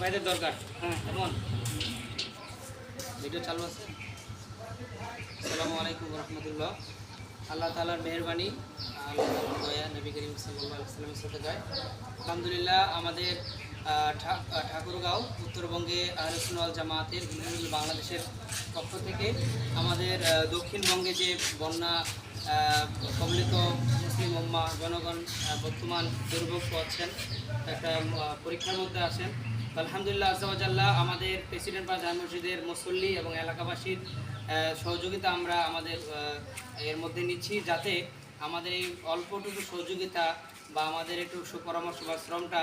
ভাইদের দরকার। হ্যাঁ। এমন ভিডিও চালু আছে। আসসালামু আলাইকুম রহমতুল্লাহ আল্লাহ তালার মেহরবানি। আল্লাহ দয়া নবী করিম সাল্লামের সাথে যায়। আলহামদুলিল্লাহ আমাদের ঠাকুরগাঁও উত্তরবঙ্গে আহরসুল জামাতের বাংলাদেশের পক্ষ থেকে আমাদের দক্ষিণবঙ্গে যে বন্যা কবলিত মুসলিম উম্মা জনগণ বর্তমান দুর্ভোগ পাচ্ছেন একটা পরীক্ষার মধ্যে আছেন। আলহামদুলিল্লাহ আজাল্লাহ আমাদের প্রেসিডেন্ট বা জামা মসজিদের মুসল্লি এবং এলাকাবাসীর সহযোগিতা আমরা আমাদের এর মধ্যে নিচ্ছি যাতে আমাদের এই অল্পটুকু সহযোগিতা বা আমাদের একটু সুপরামর্শ বা শ্রমটা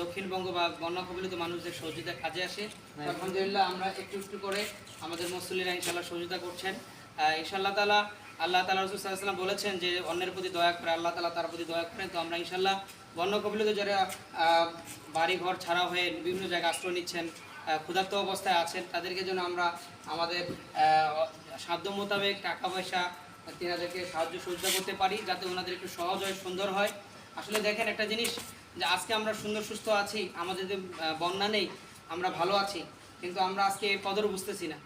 দক্ষিণবঙ্গ বা বন্যা কবলিত মানুষদের সহযোগিতা কাজে আসে। আলহামদুলিল্লাহ আমরা একটু একটু করে আমাদের মুসল্লিরা ইনশাল্লাহ সহযোগিতা করছেন। ইনশাল্লাহ তালা আল্লাহ তালা রসুল বলেছেন যে অন্যের প্রতি দয়া করে আল্লাহ তালা তার প্রতি দয়া করেন। তো আমরা ইনশাল্লাহ বন্য কবলিত যারা আহ, বাড়ি ঘর ছাড়া হয়ে বিভিন্ন জায়গায় আশ্রয় নিচ্ছেন ক্ষুধার্ত অবস্থায় আছেন তাদেরকে যেন আমরা আমাদের সাধ্য মোতাবেক টাকা পয়সা তেনাদেরকে সাহায্য সহযোগিতা করতে পারি যাতে ওনাদের একটু সহজ হয় সুন্দর হয়। আসলে দেখেন একটা জিনিস যে আজকে আমরা সুন্দর সুস্থ আছি আমাদের বন্যা নেই আমরা ভালো আছি কিন্তু আমরা আজকে এর কদর বুঝতেছি না।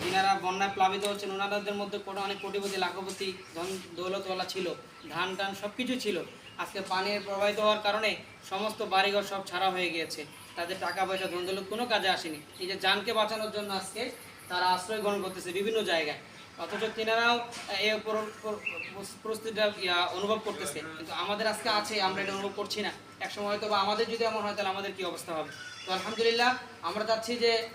যিনারা বন্যায় প্লাবিত হচ্ছেন, ওনাদের মধ্যে কোনো অনেক কোটিপতি, লাখপতি, ধন দৌলতওয়ালা ছিল। ধান টান সব কিছু ছিল। আজকে পানির প্রবাহিত হওয়ার কারণে সমস্ত বাড়িঘর সব ছাড়া হয়ে গিয়েছে। তাদের টাকা পয়সা ধন দৌলত কোনো কাজে আসেনি। এই যে জানকে বাঁচানোর জন্য আজকে তারা আশ্রয় গ্রহণ করতেছে বিভিন্ন জায়গায়। অথচ তিনারাও এই পর- পর- পরিস্থিতিটা ইয়া অনুভব করতেছে। কিন্তু আমাদের আজকে আছে আমরা এটা অনুভব করছি না। এক সময় হয়তো বা আমাদের যদি এমন হয় তাহলে আমাদের কি অবস্থা হবে? তো আলহামদুলিল্লাহ আমরা চাচ্ছি যে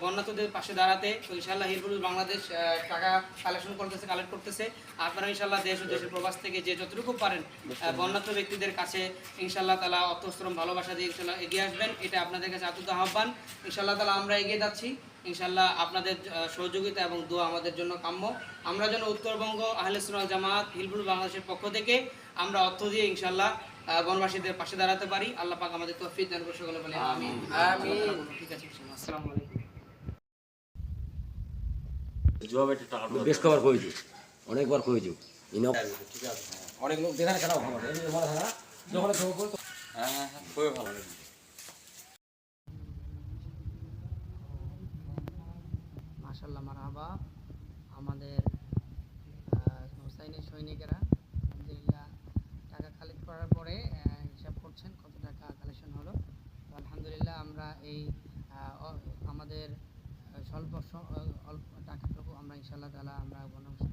বন্যাতদের পাশে দাঁড়াতে। তো ইনশাল্লাহ হিরপুর বাংলাদেশ টাকা কালেকশন করতেছে কালেক্ট করতেছে। আপনারা ইনশাল্লাহ দেশ ও দেশের প্রবাস থেকে যে যতটুকু পারেন বন্যাত ব্যক্তিদের কাছে ইনশাল্লাহ তালা অর্থশ্রম ভালোবাসা দিয়ে ইনশাল্লাহ এগিয়ে আসবেন। এটা আপনাদের কাছে আতুত আহ্বান। ইনশাল্লাহ তালা আমরা এগিয়ে যাচ্ছি। ইনশাল্লাহ আপনাদের সহযোগিতা এবং দোয়া আমাদের জন্য কাম্য। আমরা যেন উত্তরবঙ্গ আহলে সুনাল জামাত হিলপুর বাংলাদেশের পক্ষ থেকে আমরা অর্থ দিয়ে ইনশাল্লাহ বনবাসীদের পাশে দাঁড়াতে পারি। আল্লাহ পাক আমাদের তৌফিক দান করে সকলে বলে আমিন। আমিন। ঠিক আছে। আসসালামু আলাইকুম। বেশ কবার কইছি। অনেকবার কইছি। ইনো অনেক লোক দেখানে কেন ভালো যখন হ্যাঁ হ্যাঁ হ্যাঁ খুবই ভালো মাশাল্লাহ মারহাবা আমাদের হোসাইনের সৈনিকেরা, আলহামদুলিল্লাহ, টাকা কালেক্ট করার পরে হিসাব করছেন কত টাকা কালেকশন হলো। আলহামদুলিল্লাহ, আমরা এই আমাদের স্বল্প অল্প টাকাটুকু আমরা ইনশাল্লাহ তালা আমরা বনবাসী